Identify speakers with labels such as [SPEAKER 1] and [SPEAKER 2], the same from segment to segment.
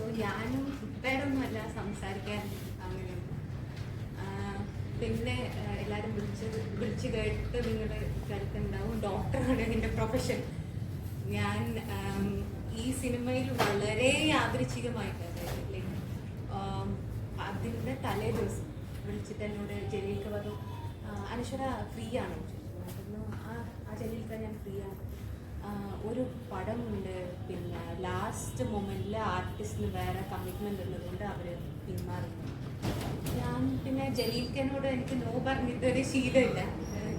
[SPEAKER 1] So ഞാനും വേറൊന്നുമല്ല സംസാരിക്കാൻ അങ്ങനെ. പിന്നെ എല്ലാവരും വിളിച്ച് വിളിച്ച് കേട്ട് നിങ്ങൾ കരുത്തുണ്ടാവും. ഡോക്ടറാണ് എന്റെ പ്രൊഫഷൻ. ഞാൻ ഈ സിനിമയിൽ വളരെ യാദൃച്ഛികമായിട്ട് അതായത് ലൈക്ക് അതിന്റെ തലേ ദിവസം വിളിച്ചിട്ട് എന്നോട് ജലീൽക്ക് പറഞ്ഞു "ആ, അനശ്വര ഫ്രീ ആണ്. ആ ആ ജലീൽക്ക ഞാൻ ഫ്രീ ആണ്. ഒരു പടമുണ്ട് പിന്നെ ലാസ്റ്റ് മൊമെന്റിൽ ആർട്ടിസ്റ്റിന് വേറെ കമ്മിറ്റ്മെന്റ് ഉള്ളതുകൊണ്ട് അവർ പിന്മാറുന്നു. ഞാൻ പിന്നെ ജലീൽക്കനോട് എനിക്ക് നോ പറഞ്ഞിട്ട് ഒരു ശീലമില്ല.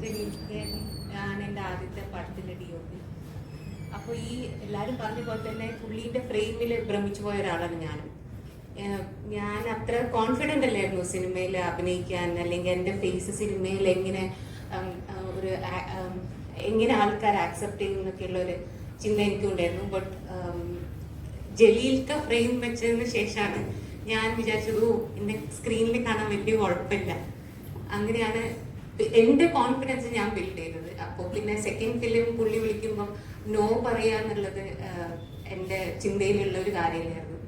[SPEAKER 1] ജലീൽക്കൻ ഞാൻ എന്റെ ആദ്യത്തെ പടത്തിന്റെ ഡി ഒ പി അപ്പോൾ ഈ എല്ലാവരും പറഞ്ഞ പോലെ തന്നെ പുള്ളീന്റെ ഫ്രെയിമിൽ ഭ്രമിച്ചു പോയ ഒരാളാണ് ഞാനും. ഞാൻ അത്ര കോൺഫിഡന്റ് അല്ലായിരുന്നു സിനിമയിൽ അഭിനയിക്കാൻ അല്ലെങ്കിൽ എന്റെ ഫേസ് സിനിമയിൽ എങ്ങനെ ഒരു എങ്ങനെ ആൾക്കാർ ആക്സെപ്റ്റ് ചെയ്യുന്നൊക്കെയുള്ള ഒരു ചിന്ത എനിക്കുണ്ടായിരുന്നു. ബട്ട് ജലീൽക്ക ഫ്രെയിം വെച്ചതിന് ശേഷമാണ് ഞാൻ വിചാരിച്ചത് ഓ എന്നെ സ്ക്രീനിൽ കാണാൻ വലിയ കുഴപ്പമില്ല അങ്ങനെയാണ് എന്റെ കോൺഫിഡൻസ് ഞാൻ ബിൽഡ് ചെയ്തത്. അപ്പോൾ പിന്നെ സെക്കൻഡ് ഫിലിം പുള്ളി വിളിക്കുമ്പോൾ നോ പറയാന്നുള്ളത് എന്റെ ചിന്തയിലുള്ള ഒരു കാര്യമില്ലായിരുന്നു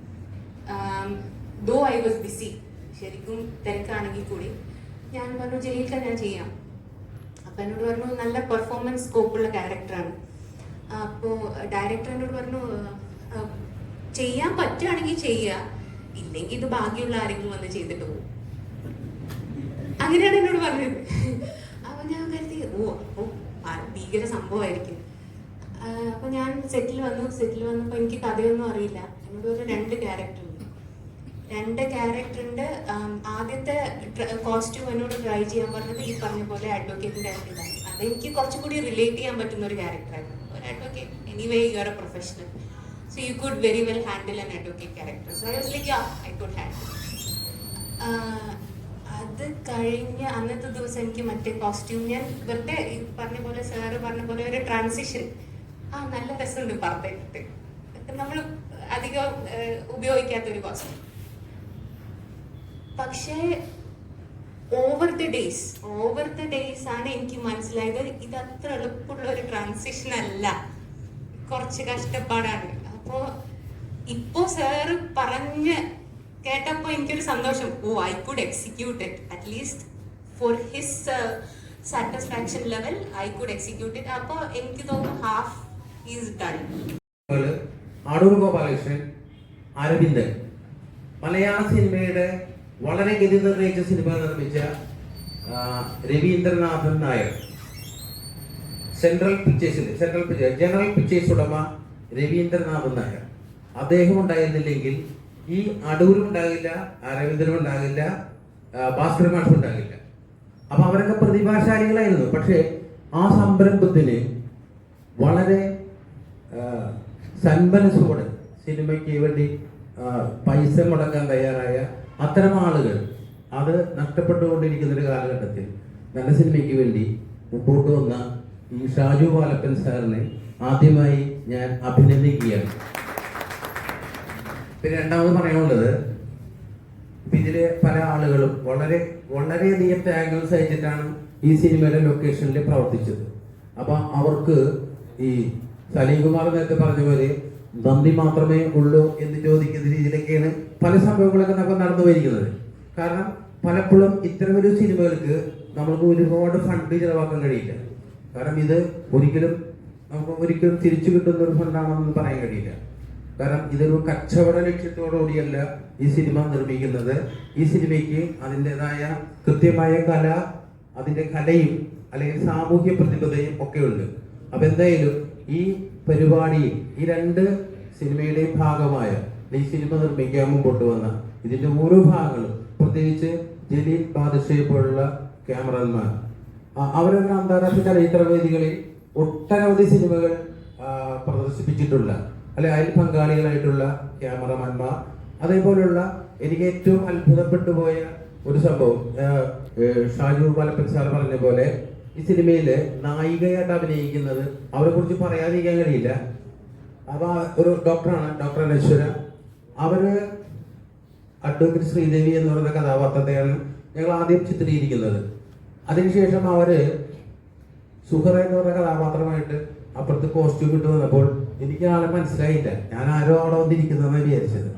[SPEAKER 1] ദോ ഐ വാസ് ബിസി ശരിക്കും തിരക്കാണെങ്കിൽ കൂടി ഞാൻ പറഞ്ഞു ജയിൽക്ക ഞാൻ ചെയ്യാം. അപ്പം എന്നോട് പറഞ്ഞു നല്ല പെർഫോമൻസ് സ്കോപ്പുള്ള ക്യാരക്ടറാണ് അപ്പോൾ ഡയറക്ടർ എന്നോട് പറഞ്ഞു ചെയ്യാൻ പറ്റുകയാണെങ്കിൽ ചെയ്യുക. ഇല്ലെങ്കിൽ ഇത് ഭാഗ്യമുള്ള ആരെങ്കിലും വന്ന് ചെയ്തിട്ട് പോകും. അങ്ങനെയാണ് എന്നോട് പറഞ്ഞത്. അപ്പൊ ഞാൻ കരുതി ഓ അപ്പൊ ഭീകര സംഭവമായിരിക്കും. അപ്പൊ ഞാൻ സെറ്റിൽ വന്നു. സെറ്റിൽ വന്നപ്പോ എനിക്ക് കഥയൊന്നും അറിയില്ല. എന്നോട് ഒരു രണ്ട് ക്യാരക്ടർ ഉണ്ട്. രണ്ട് ക്യാരക്ടറിന്റെ ആദ്യത്തെ കോസ്റ്റ്യൂം എന്നോട് ട്രൈ ചെയ്യാൻ പറഞ്ഞത് ഈ പറഞ്ഞ പോലെ അഡ്വക്കേറ്റിന്റെ ക്യാരക്ടറാണ് അത് എനിക്ക് കുറച്ചും കൂടി റിലേറ്റ് ചെയ്യാൻ പറ്റുന്ന ഒരു ക്യാരക്ടറായിരുന്നു ഒരു advocate anyway you are a professional so you could very well handle an advocate character. So I was like, yeah, I could handle. അത് കഴിഞ്ഞ അന്നത്തെ ദിവസം എനിക്ക് മറ്റേ കോസ്റ്റ്യൂം ഞാൻ വെറുതെ പറഞ്ഞ പോലെ സാറ് പറഞ്ഞ പോലെ ഒരു ട്രാൻസിഷൻ ആ നല്ല രസമുണ്ട് പറഞ്ഞിട്ട്. നമ്മൾ അധികം ഉപയോഗിക്കാത്തൊരു കോസ്റ്റ്യൂം പക്ഷേ over the days over the days ആണ് എനിക്ക് മനസ്സിലായത് ഇത് അത്ര എളുപ്പമുള്ള ഒരു ട്രാൻസിഷൻ അല്ല. കുറച്ച് കഷ്ടപ്പാടാണ്. അപ്പോ ഇപ്പോ സാറ് പറഞ്ഞ് കേട്ടപ്പോ എനിക്കൊരു സന്തോഷം. ഓ I could execute it at least for his satisfaction level I could execute it അപ്പോൾ എനിക്ക് തോന്നുന്നു half is done
[SPEAKER 2] Adoor Gopalakrishnan Aravindan. മലയാള സിനിമയുടെ വളരെ ഗതി നിർണയിച്ച സിനിമ നിർമ്മിച്ച രവീന്ദ്രനാഥൻ നായർ. സെൻട്രൽ പിക്ചേഴ്സിന്റെ സെൻട്രൽ പിക്ചേഴ്സ് ജനറൽ പിക്ചേഴ്സ് ഉടമ രവീന്ദ്രനാഥൻ നായർ അദ്ദേഹം ഉണ്ടായിരുന്നില്ലെങ്കിൽ ഈ അടൂരും ഉണ്ടാകില്ല അരവിന്ദനും ഉണ്ടാകില്ല ഭാസ്കര മാഷും ഉണ്ടാകില്ല. അപ്പൊ അവരൊക്കെ പ്രതിഭാശാലികളായിരുന്നു. പക്ഷേ ആ സംരംഭത്തിന് വളരെ സന്മനസ്സോടെ സിനിമയ്ക്ക് വേണ്ടി പൈസ മുടക്കാൻ തയ്യാറായ അത്തരം ആളുകൾ അത് നഷ്ടപ്പെട്ടുകൊണ്ടിരിക്കുന്ന ഒരു കാലഘട്ടത്തിൽ നല്ല സിനിമയ്ക്ക് വേണ്ടി മുമ്പോട്ട് വന്ന ഈ ഷാജു വാലപ്പൻ സാറിനെ ആദ്യമായി ഞാൻ അഭിനന്ദിക്കുകയാണ്. പിന്നെ രണ്ടാമത് പറയാനുള്ളത് ഇതിലെ പല ആളുകളും വളരെ വളരെയധികം ത്യാഗങ്ങൾ സഹിച്ചിട്ടാണ് ഈ സിനിമയുടെ ലൊക്കേഷനിൽ പ്രവർത്തിച്ചത്. അപ്പൊ അവർക്ക് ഈ സലീംകുമാർ നേരത്തെ പറഞ്ഞ പോലെ നന്ദി മാത്രമേ ഉള്ളൂ എന്ന് ചോദിക്കുന്ന രീതിയിലൊക്കെയാണ് പല സംഭവങ്ങളൊക്കെ നമുക്ക് നടന്നു വരിക്കുന്നത്. കാരണം പലപ്പോഴും ഇത്തരം സിനിമകൾക്ക് നമ്മൾക്ക് ഒരുപാട് ഫണ്ട് ചിലവാക്കാൻ കഴിയില്ല. കാരണം ഇത് ഒരിക്കലും നമുക്ക് ഒരിക്കലും തിരിച്ചു കിട്ടുന്ന ഒരു ഫണ്ടാണെന്ന് പറയാൻ കഴിയില്ല. കാരണം ഇതൊരു കച്ചവട ലക്ഷ്യത്തോടുകൂടിയല്ല ഈ സിനിമ നിർമ്മിക്കുന്നത്. ഈ സിനിമയ്ക്ക് അതിന്റെതായ കൃത്യമായ കല അതിന്റെ കലയും അല്ലെങ്കിൽ സാമൂഹ്യ പ്രതിബദ്ധതയും ഒക്കെ ഉണ്ട്. അപ്പൊ എന്തായാലും ഈ പരിപാടിയിൽ ഈ രണ്ട് സിനിമയുടെ ഭാഗമായ ഈ സിനിമ നിർമ്മിക്കാൻ മുമ്പോട്ട് വന്ന ഇതിന്റെ ഓരോ ഭാഗങ്ങളും പ്രത്യേകിച്ച് ജലീൽ പാദശേ പോലുള്ള ക്യാമറമാൻ. അവരൊക്കെ അന്താരാഷ്ട്ര ചലച്ചിത്ര വേദികളിൽ ഒട്ടനവധി സിനിമകൾ പ്രദർശിപ്പിച്ചിട്ടുള്ള അല്ലെ അതിൽ പങ്കാളികളായിട്ടുള്ള ക്യാമറമാൻമാർ അതേപോലുള്ള എനിക്ക് ഏറ്റവും അത്ഭുതപ്പെട്ടു പോയ ഒരു സംഭവം ഷാജു പാലപ്പൻ സാർ പറഞ്ഞ പോലെ ഈ സിനിമയിൽ നായികയായിട്ട് അഭിനയിക്കുന്നത് അവരെ കുറിച്ച് പറയാതിരിക്കാൻ കഴിയില്ല. അപ്പൊ ഒരു ഡോക്ടറാണ് ഡോക്ടർ അനശ്വര. അവർ അഡ്വക്കേറ്റ് ശ്രീദേവി എന്ന് പറയുന്ന കഥാപാത്രത്തെയാണ് ഞങ്ങൾ ആദ്യം ചിത്രീകരിക്കുന്നത്. അതിനുശേഷം അവർ സുഹറ എന്ന് പറഞ്ഞ കഥാപാത്രമായിട്ട് അപ്പുറത്ത് കോസ്റ്റ്യൂം ഇട്ട് വന്നപ്പോൾ എനിക്ക് ആളെ മനസ്സിലായില്ല. ഞാൻ ആരോ അവിടെ വന്നിരിക്കുന്നതെന്ന് വിചാരിച്ചത്.